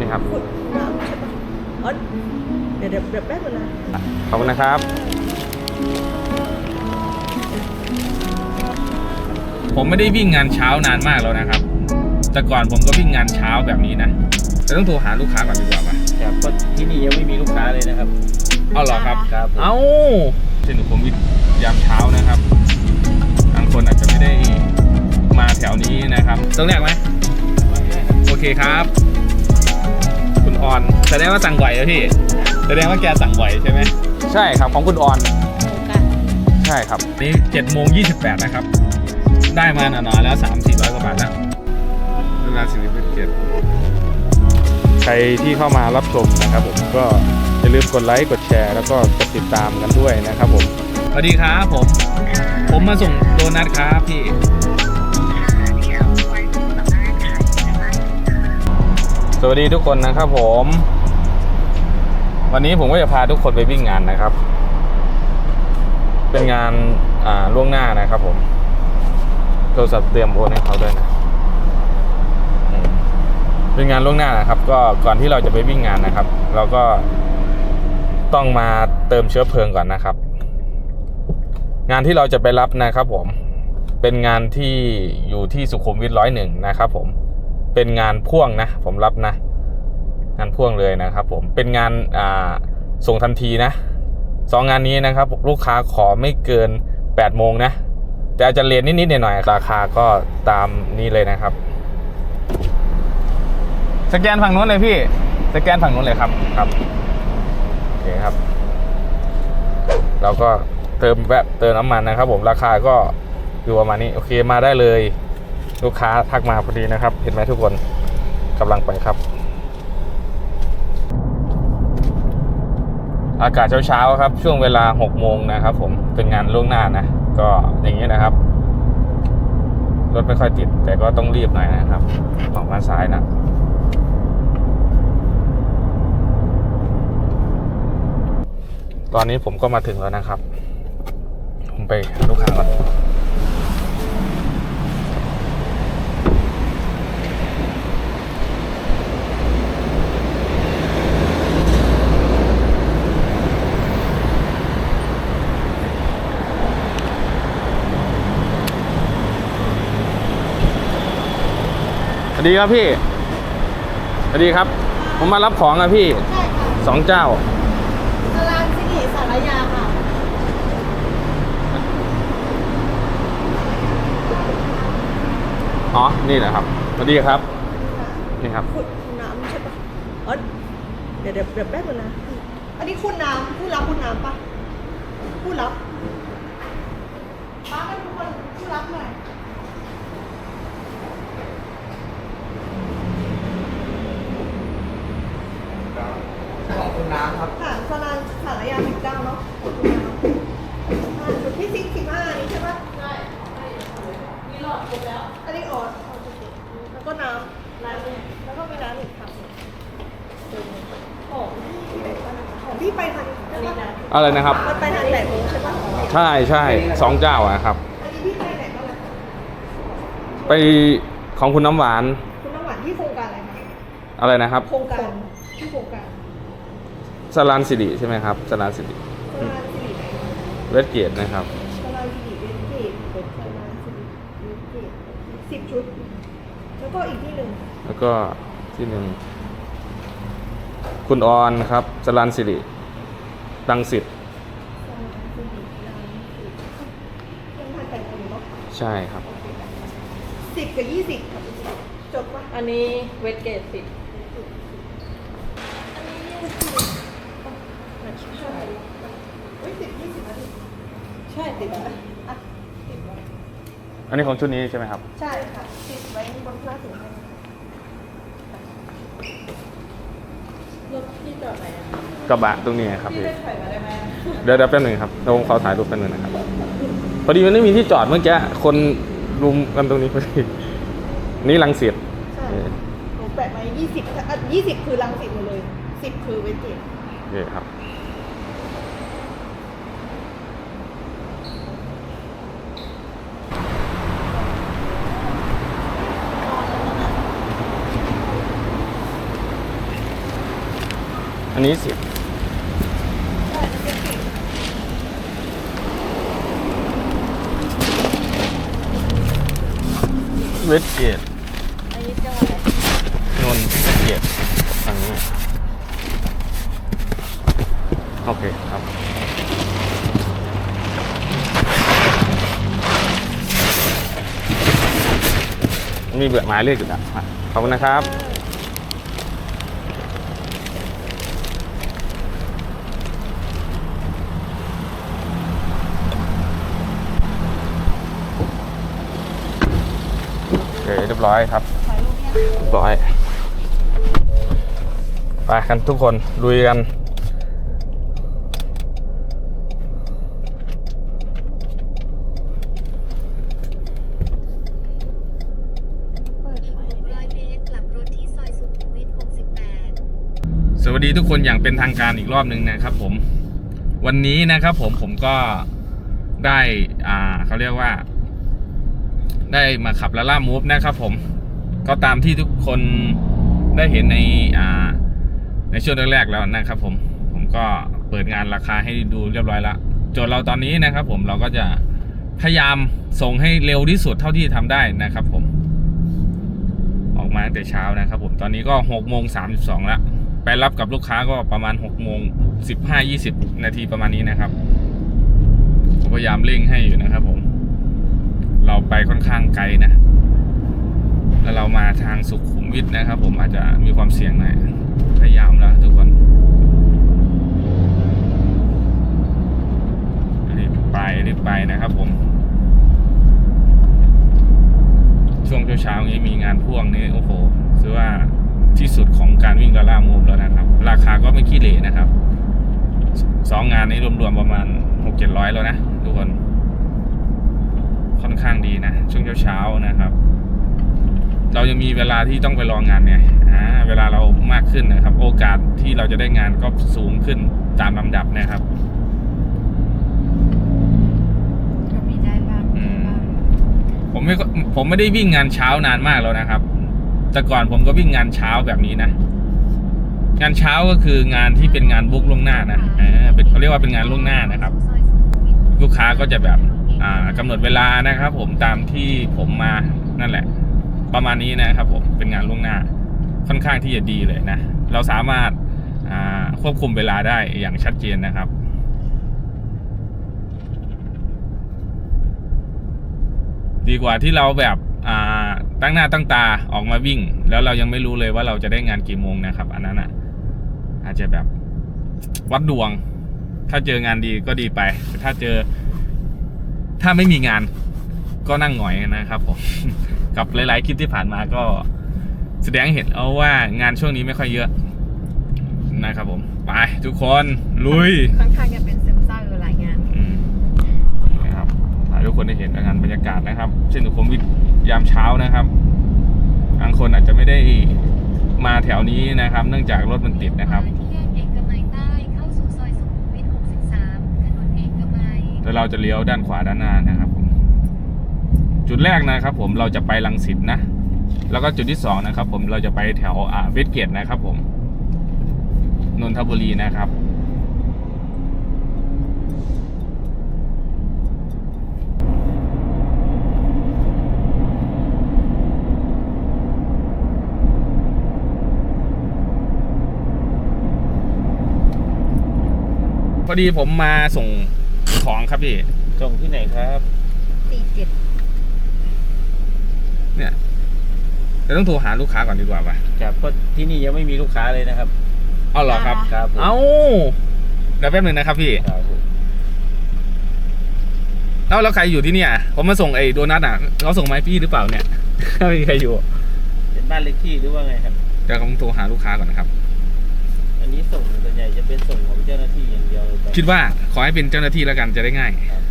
นี่ครับขุดน้ำใช่ปะอ๋อเดี๋ยวเดี๋ยวเดี๋ยวแป๊บนึงนะขอบคุณนะครับ ผมไม่ได้วิ่งงานเช้านานมากแล้วนะครับ แต่ก่อนผมก็วิ่งงานเช้าแบบนี้นะแต่ต้องโทรหาลูกค้าก่อนดีกว่าป่ะครับก็ที่นี่ยังไม่มีลูกค้าเลยนะครับเอาเหรอครับครับผมเอ้าเช่นผมวิ่งยามเช้านะครับบางคนอาจจะไม่ได้มาแถวนี้นะครับต้องเรียกไหมโอเคครับคุณ ออนแสดงว่าสั่งบ่อยแล้วพี่แสดงว่าแกสั่งบ่อยใช่ไหมใช่ครับของคุณออน ใช่ครับนี่เจ็ดโมงยี่สิบแปดนะครับ ได้มาหนาๆแล้วสามสี่ร้อยกว่าบาทแล้วเวลาสิบเจ็ดใครที่เข้ามารับชมนะครับผมก็อย่าลืมกดไลค์กดแชร์ แล้วก็กดติดตามกันด้วยนะครับผม สวัสดีครับผม ผมมาส่งโดนัทครับพี่ สวัสดีทุกคนนะครับผม วันนี้ผมก็จะพาทุกคนไปวิ่งงานนะครับ เป็นงานอ่าล่วงหน้านะครับผมโทรศัพท์เตรียมโอนให้เขาด้วยนะเป็นงานล่วงหน้านะครับ ก็ก่อนที่เราจะไปวิ่งงานนะครับ เราก็ต้องมาเติมเชื้อเพลิงก่อนนะครับ งานที่เราจะไปรับนะครับ ผมเป็นงานที่อยู่ที่สุขุมวิทร้อยหนึ่งนะครับ ผม เป็นงานพ่วงนะ ผมรับนะ งานพ่วงเลยนะครับ ผมเป็นงานอ่าส่งทันทีนะสองงานนี้นะครับ ลูกค้าขอไม่เกิน8โมงนะแต่อาจจะเรียนนิดๆหน่อยๆราคาก็ตามนี้เลยนะครับ สแกนฝั่งนู้นเลยพี่ สแกนฝั่งนู้นเลยครับครับโอเคครับเราก็เติมแวะเติมน้ำมันนะครับ ผมราคาก็อยู่ประมาณนี้โอเคมาได้เลย ลูกค้าทักมาพอดีนะครับ เห็นไหมทุกคนกำลังไปครับ อากาศเช้าๆครับ ช่วงเวลา6โมงนะครับ ผมเป็นงานล่วงหน้านะ ก็อย่างนี้นะครับ รถไม่ค่อยติด แต่ก็ต้องรีบหน่อยนะครับออกมาซ้ายนะตอนนี้ผมก็มาถึงแล้วนะครับ ผมไปลูกค้าก่อน ดีครับพี่สวัสดีครับ ผมมารับของอะพี่ใช่ค่ะสองเจ้าตารางสิริสารยาค่ะ อ๋อ นี่แหละครับสวัสดีครับ นี่ครับ ขุดน้ำใช่ปะอ๋อเดี๋ยวเดี๋ยวเดี๋ยวแป๊บนึงนะ อันนี้คุณน้ำผู้รับคุณน้ำปะผู้รับมากันทุกคนผู้รับหน่อย ขอบ คุณน้ำครับค่ะสารานสารยาสิบเก้าเนาะขอบคุณน้ำอ่าจุดที่สิบสิบห้านี้ใช่ปะใช่มีหลอดครบแล้ว อันนี้ออดแล้วก็น้ำน้ำแล้วก็มีน้ำอีกครับของพี่ของพี่ไปทางใช่ปะอะไรนะครับ มันไปทางไหนโมงใช่ปะใช่ใช่สองเจ้าอะครับ อันนี้พี่ไปไหนบ้างล่ะไปของคุณน้ำหวาน คุณน้ำหวานที่โครงการอะไรคะอะไรนะครับ โครงการที่โครงการ สลานสิริใช่ไหมครับสลานสิริสลานสิริไหนเวสเกตนะครับสลานสิริเวสเกตสลานสิริเวสเกตสิบชุด แล้วก็อีกที่หนึ่งแล้วก็ที่หนึ่งคุณออนครับสลานสิริดังสิทธิ์สลานสิริลานสิริยังทันแต่งคนอยู่เนาะใช่ครับสิบกับยี่สิบจบปะอันนี้เวทเกตสิบ ใช่เฮ้ย สิบยี่สิบนาทีใช่ติดแล้วอะติดไว้อันนี้ของชุดนี้ใช่ไหมครับ ใช่ค่ะติดไว้บนหน้าถุงให้รถที่จอดไหนอะกระบะตรงนี้ครับพี่พี่ ได้ถอยมาได้ไหมเดี๋ยวเดี๋ยวแป๊บหนึ่งครับเดี๋ยวผมขอถ่ายรูปแป๊บหนึงนะครับ พอดีมันไม่มีที่จอดเมื่อกี้ คนรุมกันตรงนี้พอดี นี่ลังเสียดใช่หนูแปะไว้ยี่สิบอะยี่สิบคือรังสิตหมดเลยสิบคือเวสเกตโอเคครับ อันนี้สิบใช่มันเป็นสีเวสเกตอันนี้จะอะไรนนท์เวสเกตฝั่งนี้โอเคครับมีเบื่อหมายเลขอยู่แล้วอะขอบคุณนะครับ เคเรียบร้อยครับถ่ายรูปเนี่ยเรียบร้อยไปกันทุกคนลุยกันเปิดไฟร้อยเมตรกลับรถที่ซอยสุขุมวิท68สวัสดีทุกคนอย่างเป็นทางการอีกรอบหนึ่งนะครับผม วันนี้นะครับผมผมก็ได้อ่าเขาเรียกว่า ได้มาขับลาล่ามูฟนะครับผมก็ตามที่ทุกคนได้เห็นในอ่าในช่วงแรกๆแล้วนะครับผมผมก็เปิดงานราคาให้ดูเรียบร้อยแล้วโจทย์เราตอนนี้นะครับ ผมเราก็จะพยายามส่งให้เร็วที่สุดเท่าที่ทำได้นะครับ ผม ออกมาตั้งแต่เช้านะครับ ผมตอนนี้ก็6โมง32แล้วไปรับกับลูกค้าก็ประมาณ6โมง15 20นาทีประมาณนี้นะครับพยายามเร่งให้อยู่นะครับผม เราไปค่อนข้างไกลนะ แล้วเรามาทางสุขุมวิทนะครับ ผมอาจจะมีความเสี่ยงหน่อยพยายามแล้วทุกคนรีบไปรีบไปนะครับผม ช่วงเช้าๆนี้มีงานพ่วงนี้โอ้โหถือว่าที่สุดของการวิ่งลาล่ามูฟแล้วนะครับ ราคาก็ไม่ขี้เหร่นะครับสองงานนี้รวมๆประมาณหกเจ็ดร้อยแล้วนะทุกคน ค่อนข้างดีนะ ช่วงเช้าๆนะครับ เรายังมีเวลาที่ต้องไปรองงานเนี่ยอ่าเวลาเรามากขึ้นนะครับ โอกาสที่เราจะได้งานก็สูงขึ้นตามลำดับนะครับก็มีได้บ้างอืมผมไม่ค่อยผมไม่ได้วิ่งงานเช้านานมากแล้วนะครับ แต่ก่อนผมก็วิ่งงานเช้าแบบนี้นะงานเช้าก็คืองานที่เป็นงานบุ๊กล่วงหน้านะ เออเป็นเขาเรียกว่าเป็นงานล่วงหน้านะครับซอยสุขุมวิทลูกค้าก็จะแบบอ่า กำหนดเวลานะครับ ผมตามที่ผมมานั่นแหละ ประมาณนี้นะครับ ผมเป็นงานล่วงหน้าค่อนข้างที่จะดีเลยนะ เราสามารถาควบคุมเวลาได้อย่างชัดเจนนะครับดีกว่าที่เราแบบตั้งหน้าตั้งตาออกมาวิ่ง แล้วเรายังไม่รู้เลยว่าเราจะได้งานกี่โมงนะครับ อันนั้นอะ อาจจะแบบวัดดวง ถ้าเจองานดีก็ดีไป ถ้าเจอ ถ้าไม่มีงานก็นั่งหงอยนะครับผมกับหลาย ๆ คลิปที่ผ่านมาก็แสดงให้เห็นเอาว่างานช่วงนี้ไม่ค่อยเยอะนะครับผม ไปทุกคนลุยค่อนข้างจะเป็นซึมเศร้าอยู่หลายงานอืมนะครับให้ทุกคนได้เห็นงานบรรยากาศนะครับ เช่นสุขุมวิทยามเช้านะครับบางคนอาจจะไม่ได้มาแถวนี้นะครับ เนื่องจากรถมันติดนะครับที่แยกเอกมัยใต้เข้าสู่ซอยสุขุมวิท 63 ถนนเอก มัยแล้วเราจะเลี้ยวด้านขวาด้านหน้านะครับผมจุดแรกนะครับ ผมเราจะไปลังสิตนะแล้วก็จุดที่สองนะครับ ผมเราจะไปแถวอ่าเวสเกตนะครับ ผมนนทบุรีนะครับ พอดีผมมาส่ง ของครับพี่ส่งที่ไหนครับสี่เจ็ดเนี่ยเราต้องโทรหาลูกค้าก่อนดีกว่าป่ะครับก็ที่นี่ยังไม่มีลูกค้าเลยนะครับเอาเหรอครับ ครับผมเอาเดี๋ยวแป๊บหนึ่งนะครับพี่ครับผมแล้วแล้วใครอยู่ที่เนี่ยผมมาส่งไอ้โดนัทอะเขาส่งมาให้พี่หรือเปล่าเนี่ย ไม่มีใครอยู่เป็นบ้านเล็กที่หรือว่าไงครับเดี๋ยวผมโทรหาลูกค้าก่อนนะครับอั นนี้ส่งส่วนใหญ่จะเป็นส่งของเจ้าหน้าที่อย่างเดียวเลยรับคิดว่าขอให้เป็นเจ้าหน้าที่แล้วกันจะได้ง่ายครับ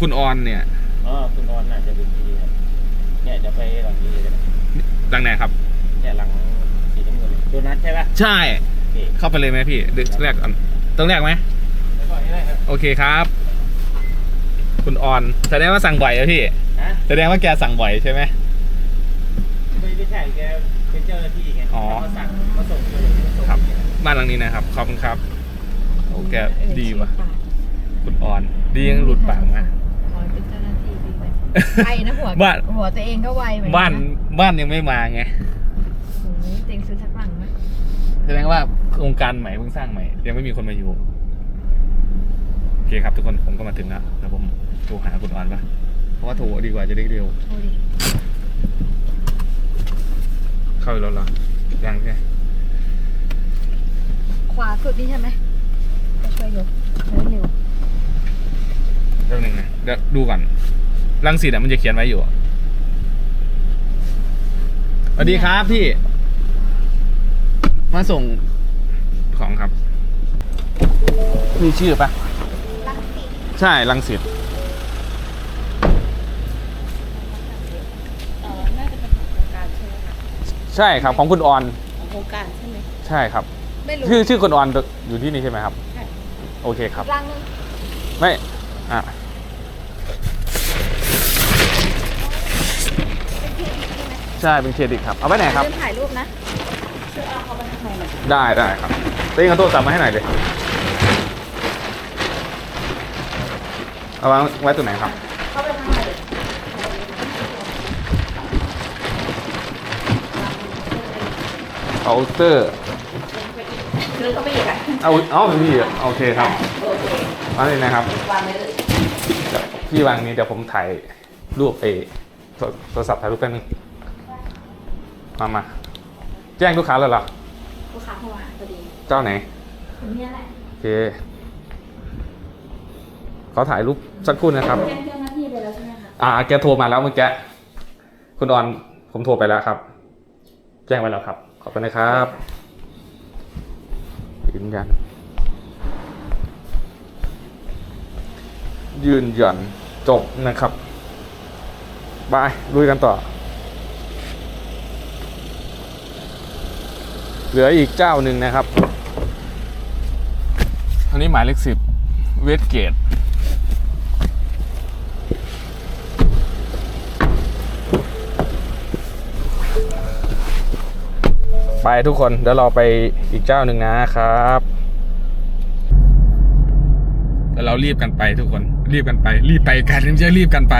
คุณออนเนี่ยอ๋อคุณออนน่าจะเป็นที่ครับเนี่ยจะไปหลังนี้เลยนะดังไหนครับ เนี่ยหลังสีน้ำเงินเลยโดนัทใช่ปะใช่ โอเคเข้าไปเลยไหมพี่เดี๋ยวแรกก่อนต้องแรกไหม แล้วก็นี่ได้ครับโอเคครับ คุณออนแสดงว่าสั่งบ่อยอะพี่ ฮะแสดงว่าแกสั่งบ่อยใช่ไหม ไม่ไม่ใช่แกเป็นเจ้าหน้าที่ไงอ๋อ เขามาสั่งมาส่งเลยมาส่งครับ เนี่ย บ้านหลังนี้นะครับ ขอบคุณครับโอ้แกเออดีว่ะชื่อปากคุณอ่อน ดียังหลุดปากมาขอเป็นเจ้าหน้าที่ดีไหมไวนะหัวบ้านหัวตัวเองก็ไวเหมือนกับ้านนะบ้านยังไม่มาไงโอ้โหเต็งซื้อสักหลังไหมแสดงว่าโครงการใหม่เพิ่งสร้างใหม่ ยังไม่มีคนมาอยู่โอเคครับทุกคนผมก็มาถึงแล้วแล้วผมโทรหาคุณอ่อนปะเพราะว่าโทรดีกว่าจะได้เร็วโอ้ดิเข้าอีกแล้วเหรอยังใช่ ขวาสุดนี่ใช่ไหมจะช่วยยกเร็วแป๊บนึงนะเดี๋ยวดูก่อนรังสิตอะมันจะเขียนไว้อยู่สวัสดีครับพี่ มาส่งของครับ มีชื่อปะรักสิตใช่รังสิตเอ่อน่าจะเป็นของโครงการใช่ไหมคะใช่ครับของคุณออนของโครงการใช่ไหมใช่ครับๆ ไม่รู้ชื่อชื่อคุณออนอยู่ที่นี่ใช่ไหมครับใช่โอเคครับ รังนึงไม่ อะ ใช่เป็นเครดิตครับ เอาไว้ไหนครับเริ่มถ่ายรูปนะช่วยเอาเข้าไปข้างในหน่อยได้ได้ครับเต้งเอาโทรศัพท์มาให้หน่อยเลยเอาวางไว้ตัวไหนครับเข้าไปข้างในเลยเคาน์เตอร์ เดินเข้าไปอีกอะเอาเอาเป็นพี่เหรอโอเคครับโอเคเอาเลยนะครับวางไว้เลยเดี๋ยวพี่วางนี้เดี๋ยวผมถ่ายรูปเอโทรโทรศัพท์ถ่ายรูปแป๊บนึงมามาแจ้งลูกค้าแล้วเหรอลูกค้าเข้ามาพอดีเจ้าไหนคนเนี้ยแหละโอเคเขาถ่ายรูปสักครู่นะครับแจ้งเจ้าหน้าที่ไปแล้วใช่ไหมคะอ่าแกโทรมาแล้วเมื่อกี้คุณออนผมโทรไปแล้วครับ แจ้งไว้แล้วครับ ขอบคุณนะครับ ยืนยัน ยืนยันจบนะครับบายลุยกันต่อ เหลืออีกเจ้าหนึ่งนะครับ อันนี้หมายเลขสิบเวสเกต ไปทุกคนเดี๋ยวเราไปอีกเจ้าหนึ่งนะครับเดี๋ยวเรารีบกันไปทุกคน รีบกันไป รีบไปกันไม่ใช่รีบกันไป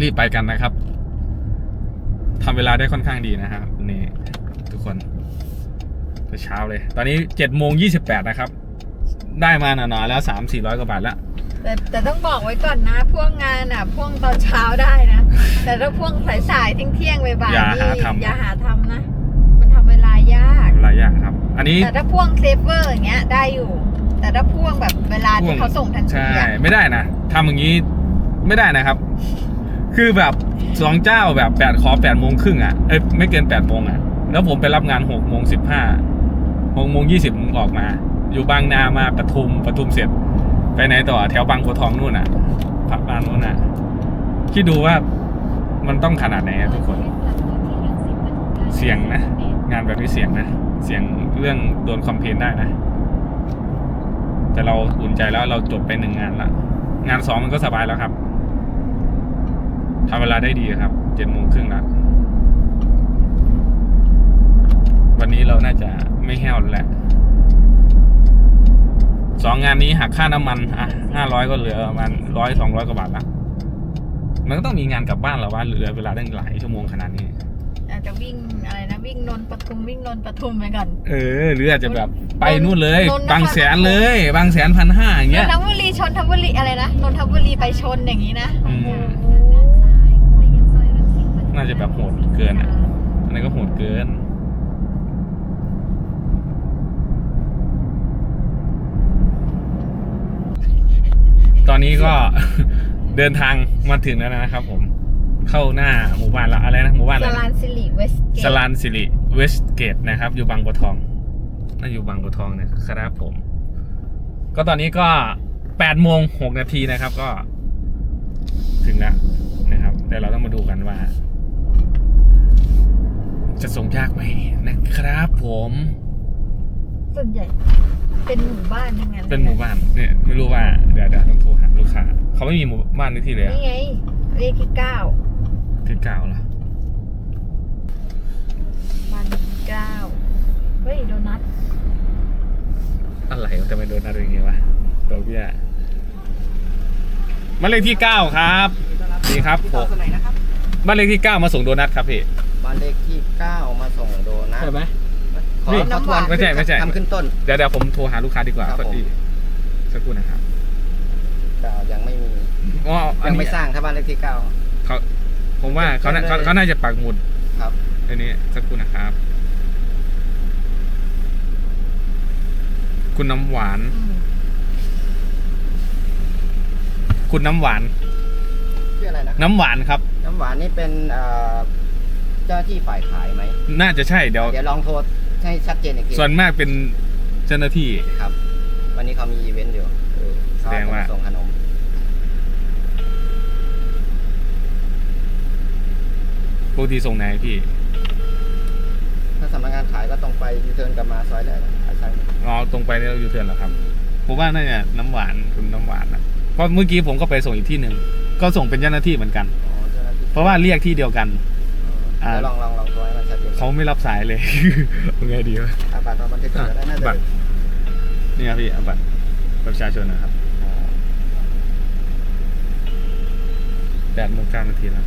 รีบไปกันนะครับทำเวลาได้ค่อนข้างดีนะครับวันนี้ทุกคนแต่เช้าเลย ตอนนี้เจ็ดโมงยี่สิบแปดนะครับ ได้มาหนาๆแล้วสามสี่ร้อยกว่าบาทแล้วแต่แต่ต้องบอกไว้ก่อนนะพ่วงงานอะพ่วงตอนเช้าได้นะ แต่ถ้าพ่วงสายๆเที่ยงๆบ่ายๆอย่านี่หาทำอย่าหาทำนะมันทำเวลา ยาก หลายอย่างครับ อันนี้ แต่ถ้าพ่วงเซฟเวอร์อย่างเงี้ยได้อยู่ แต่ถ้าพ่วงแบบเวลาที่เขาส่งทันทีใช่ อะไม่ได้นะทำอย่างนี้ไม่ได้นะครับ คือแบบสองเจ้าแบบแปดขอแปดโมงครึ่งอะเอ้ยไม่เกินแปดโมงอะ แล้วผมไปรับงานหกโมงสิบห้าหกโมงยี่สิบออกมา อยู่บางนามาปทุมปทุมเสร็จ ไปไหนต่อแถวบางโพทองนู่นอะผับบ้านนู่นอะคิดดูว่ามันต้องขนาดไหนอะทุกคน เสี่ยงนะ งานแบบนี้เสี่ยงนะ เสี่ยงเรื่องโดนคอมเพลนได้นะ แต่เราอุ่นใจแล้วเราจบไปหนึ่งงานละ งานสองมันก็สบายแล้วครับทำเวลาได้ดีครับ เจ็ดโมงครึ่งละวันนี้เราน่าจะไม่แห้วแล้วแหละ สองงานนี้หักค่าน้ำมัน อะห้าร้อยก็เหลือประมาณร้อยสองร้อยกว่าบาทละ มันก็ต้องมีงานกลับบ้านแล้วว่าเหลือเวลาตั้งหลายชั่วโมงขนาดนี้อาจจะวิ่ง วิ่งนนท์ปทุมวิ่งนนท์ปทุมไปก่อน เออ หรืออาจจะแบบไปนู่นเลย นนท์นคร บางแสนเลย บางแสนพันห้าอย่างนเงี้ย นทบุรีชนทบุรีอะไรนะนนทบุรีไปชนอย่างนี้นะอืม น่าจะแบบโหดเกินอะอันนี้นก็โหดเกิน ตอนนี้ก็ เดินทางมาถึงแล้วนะครับผม เข้าหน้าหมู่บ้านละอะไรนะหมู่บ้านสอะไรลานสิริเวสเกตสลานสิริเวสเกตนะครับ อยู่บางบัวทองน่าอยู่บางบัวทองนะครับผม ก็ตอนนี้ก็แปดโมงหกนาทีนะครับก็ ถึงแล้วนะครับเดี๋ยวเราต้องมาดูกันว่า จะส่งยากไหมนะครับผม ส่วนใหญ่ เป็นหมู่บ้านทั้งนั้นเป็นหมู่บ้านเนี่ยไม่รู้ว่าเดี๋ยวเดี๋ยวต้องโทรหาลูกค้าเขาไม่มีหมู่บ้านในที่เลยอะนี่ไงเลขที่เก้า ที่เก่าเหรอบ้านเลขที่เก้าเฮ้ยโดนัทเห็นทำไมโดนอะไรอย่างเงี้ยวะตัวเบี้ยบ้านเลขที่เก้าครับดีครับผมตัวไหนนะครับบ้านเลขที่เก้ามาส่งโดนัทครับพี่บ้านเลขที่9มาส่งโดนัทใช่ไหมขอนี่ขอทวนไม่ใช่ไม่ใช่ ทำขึ้นต้น เดี๋ยวเดี๋ยวผมโทรหาลูกค้าดีกว่าครับพอดีสักครู่นะครับแต่ยังไม่มีอ๋ออันยังนี้ไม่สร้างถ้าบ้านเลขที่9เขา ผมว่าเขาน่าเขาเขาน่าจะปักหมุดครับ อันนี้สักครู่นะครับ คุณน้ำหวานคุณน้ำหวาน ชื่ออะไรนะน้ำหวานครับ น้ำหวานนี่เป็นเอ่อเจ้าหน้าที่ฝ่ายขายไหมน่าจะใช่เดี๋ยว เดี๋ยวลองโทรให้ชัดเจนอีกทีส่วนมากเป็นเจ้าหน้าที่ ครับ วันนี้เขามีอีเวนต์อยู่เออแสดงว่าเขส่งขนม ป กติส่งไหนพี่ ถ้าสำนักงานขายก็ตรงไปยูเทิร์นกลับมาซอยแรกขายซ้ายมืออ๋อตรงไปแล้วยูเทิร์นเหรอครับ ผมว่าน่าจะน้ำหวานคุณน้ำหวานนะเพราะเมื่อกี้ผมก็ไปส่งอีกที่หนึ่งก็ส่งเป็นเจ้าหน้าที่เหมือนกัน อ๋อเจ้าหน้าที่เพราะว่าเรียกที่เดียวกัน อ่า เดี๋ยวลองลองลองโทรให้มันชัดเจนเขาไม่รับสายเลยเป็นไงดีวะอาบัตรมาบันทึกก่อนก็ได้น่าจะบัตร นี่ครับพี่เอาบัตรประชาชนนะครับแปดโมงเก้านาทีแล้ว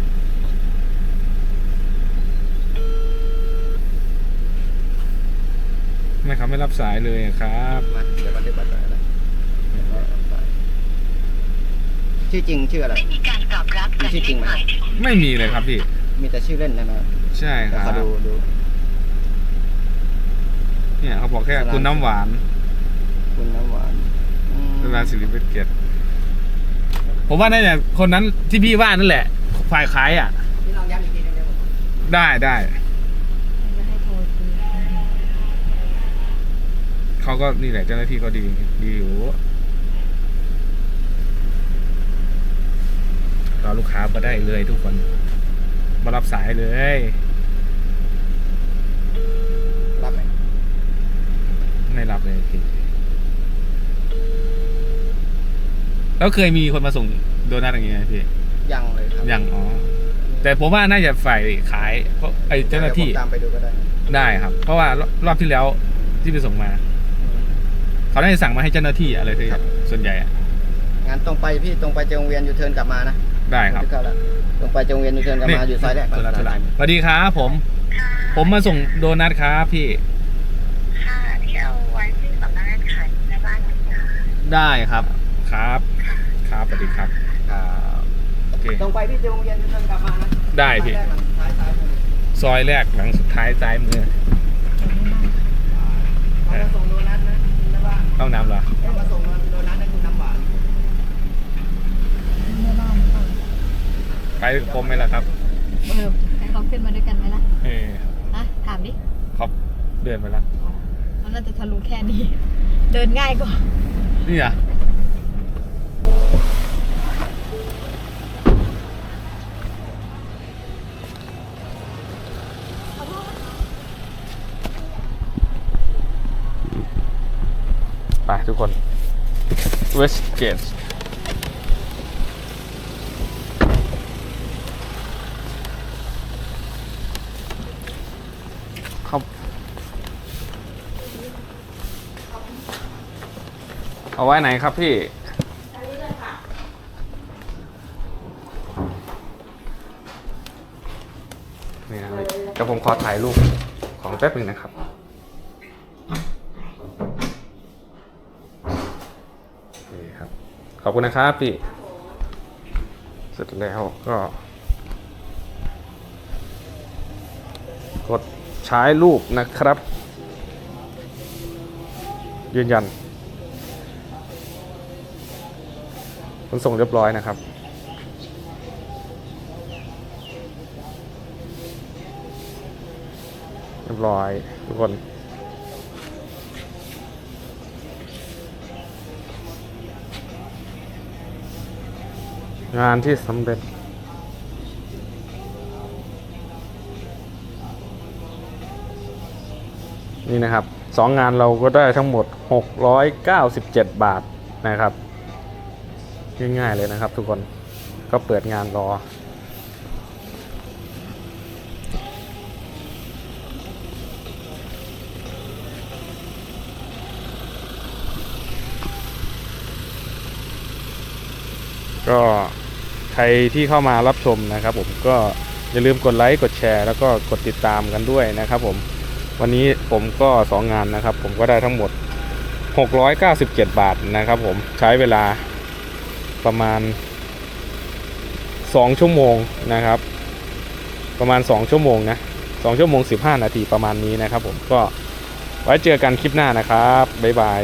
ไม่ครับไม่รับสายเลยอะครับมาเดี๋ยวบันทึกบัตรก่อนก็ได้ชื่อจริงชื่ออะไร ไม่มีการตอบรับมีชื่อจริงไหมไม่มีเลยครับพี่ มีแต่ชื่อเล่นใช่ไหมครับใช่คเดี๋ยวรับขอดูดูเนี่ยเขาบอกแค่สลากคุณน้ำหวาน คุณน้ำหวานอืมเวลาสิริเวชเกียรติผมว่าน่าจะคนนั้นที่พี่ว่านั่นแหละ ฝ่ายขายอะพี่ลองย้ำอีกทีหนึงได้ไหมได้ เขาก็นี่แหละเจ้าหน้าที่ก็ดีดีอยู่รอลูกค้ามาได้เลยทุกคน มารับสายเลย รับไหมไม่รับเลยพี่แล้วเคยมีคนมาส่งโดนัทอย่างเงี้ยพี่ ยังเลยครับยังอ๋อ แต่ผมว่าน่าจะฝ่ายขายเพราะไอ้เจ้าหน้าที่ ดี๋ยวผมตามไปดูก็ได้ ได้ครับ เพราะว่ารอบรอบที่แล้วที่ไปส่งมาอืม เขาได้สั่งมาให้เจ้าหน้าที่อะไรที่ครับ ส่วนใหญ่อะงั้นตรงไปพี่ตรงไปเจงเวียนยูเทิร์นกลับมานะได้ครับบันทึกเข้าแล้วตรงไปเจงเวียนยูเทิร์นกลับมาอยู่ซอยแรกก่อนนี่ซอยแรกสวัสดีครับผม ผมมาส่งโดนัทครับพี่ค่ะที่เอาไว้ที่สำนักงานขายในบ้านหน่อยนะคะได้ครับครับครับสวัสดีครับครับโอเคตรงไปพี่เจงเวียนยูเทิร์นกลับมานะได้พี่ซอยแรกก่อนซ้ายซ้ายมือซอยแรกหลังสุดท้ายซ้ายมือเขามาส่งโดนัทนะคุณแม่บ้าน เข้าน้ำเหรอเขามาส่งโดนัทให้คุณน้ำหวานไปคมไหมล่ะครับเออให้เขาขึ้นมาด้วยกันไหมล่ะเออนะถามดิเขาเดินไปแล้วมันน่าจะทะลุแค่นี้ เดินง่ายกว่านี่อะ ไปทุกคน Westgate ครับเอาไว้ไหนครับพี่นี่นะเดี๋ยวผมขอถ่ายรูปของแป๊บหนึ่งนะครับ นี่ครับ ขอบคุณนะครับพี่ เสร็จแล้วก็ กดใช้รูปนะครับ ยืนยันขนส่งเรียบร้อยนะครับเรียบร้อยทุกคน งานที่สำเร็จ นี่นะครับสองงานเราก็ได้ทั้งหมด 697 บาทนะครับ ง่ายๆเลยนะครับทุกคนก็เปิดงานรอ ก็ ใครที่เข้ามารับชมนะครับผมก็อย่าลืมกดไลค์กดแชร์ แล้วก็กดติดตามกันด้วยนะครับผมวันนี้ผมก็สองงานนะครับ ผมก็ได้ทั้งหมด 697 บาทนะครับ ผมใช้เวลาประมาณ 2 ชั่วโมงนะครับ ประมาณ 2 ชั่วโมงนะ2ชั่วโมง 15 นาทีประมาณนี้นะครับ ผมก็ไว้เจอกันคลิปหน้านะครับบ๊ายบาย